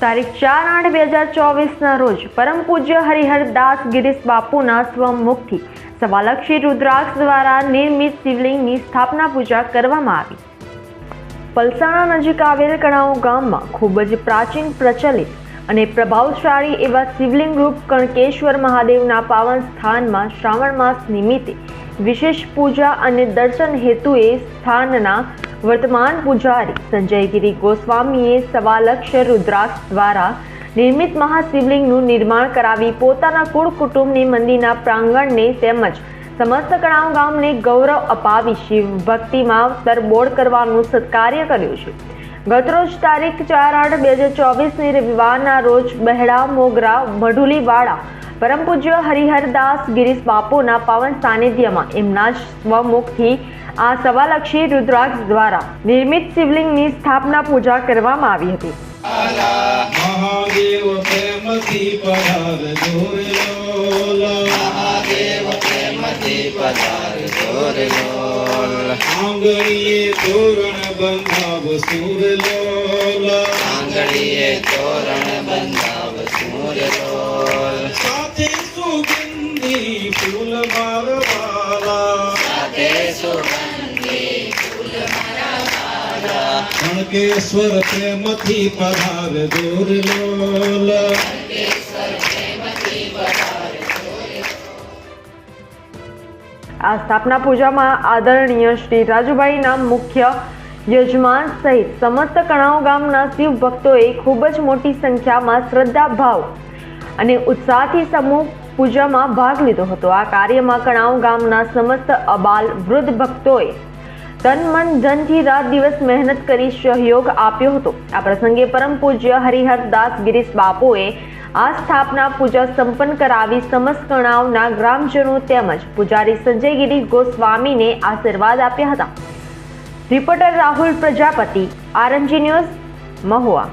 તારીખ ચાર આઠ બે હજાર ચોવીસના રોજ પરમ પૂજ્ય હરિહરદાસ ગિરીશ બાપુના સ્વમુખથી સવાલક્ષી રુદ્રાક્ષ દ્વારા નિર્મિત શિવલિંગની સ્થાપના પૂજા કરવામાં આવી. પલસાણા નજીક આવેલ કણાવ ગામમાં ખૂબ જ પ્રાચીન, પ્રચલિત અને પ્રભાવશાળી એવા શિવલિંગ રૂપ કણકેશ્વર મહાદેવના પાવન સ્થાનમાં શ્રાવણ માસ નિમિત્તે વિશેષ પૂજા અને દર્શન હેતુએ સ્થાનના વર્તમાન પૂજારી સંજયગીરી ગોસ્વામીએ સવાલક્ષ રુદ્રાક્ષ દ્વારા નિર્મિત મહાશિવલિંગનું નિર્માણ કરાવી પોતાના કુળ કુટુંબની મંદિરના પ્રાંગણને તેમજ સમસ્ત કણાવ ગામને ગૌરવ અપાવી શિવ ભક્તિમાં તરબોળ કરવાનું સત્કાર્ય કર્યું છે. ગતરોજ તારીખ ચાર આઠ બે હજાર ચોવીસની રવિવારના રોજ બહેડા, મોગરા, મઢુલીવાડા પરમ પૂજ્ય હરિહરદાસ ગિરીશ બાપુના પાવન સાનિધ્યમાં એમના જ સ્વમુખથી આ સવાલક્ષી રુદ્રાક્ષ દ્વારા નિર્મિત શિવલિંગની સ્થાપના પૂજા કરવામાં આવી હતી. મહાદેવ પ્રેમથી પધાર મહાદેવ પ્રેમથી પધાર આંગળીએ તોરણ બંધાવ સુર આંગળીએ કણકેશ્વર પ્રેમથી પધાર જોર લોલ. આ સ્થાપના પૂજામાં આદરણીય શ્રી રાજુભાઈના મુખ્ય યજમાન સહિત સમસ્ત કણાવ ગામના શિવ ભક્તોએ ખૂબ જ મોટી સંખ્યામાં શ્રદ્ધા ભાવ અને ઉત્સાહથી સમૂહ પૂજામાં ભાગ લીધો હતો. આ કાર્યમાં કણાવ ગામના સમસ્ત અબાલ વૃદ્ધ ભક્તોએ તન મન ધનથી રાત દિવસ મહેનત કરી સહયોગ આપ્યો હતો. આ પ્રસંગે પરમ પૂજ્ય હરિહરદાસ ગિરીશ બાપુએ આ સ્થાપના પૂજા સંપન્ન કરાવી સમસ્ત કણાવના ગ્રામજનો તેમજ પૂજારી સંજયગીરી ગોસ્વામીને આશીર્વાદ આપ્યા હતા. Reporter Rahul Prajapati, RNG news, Mahuva.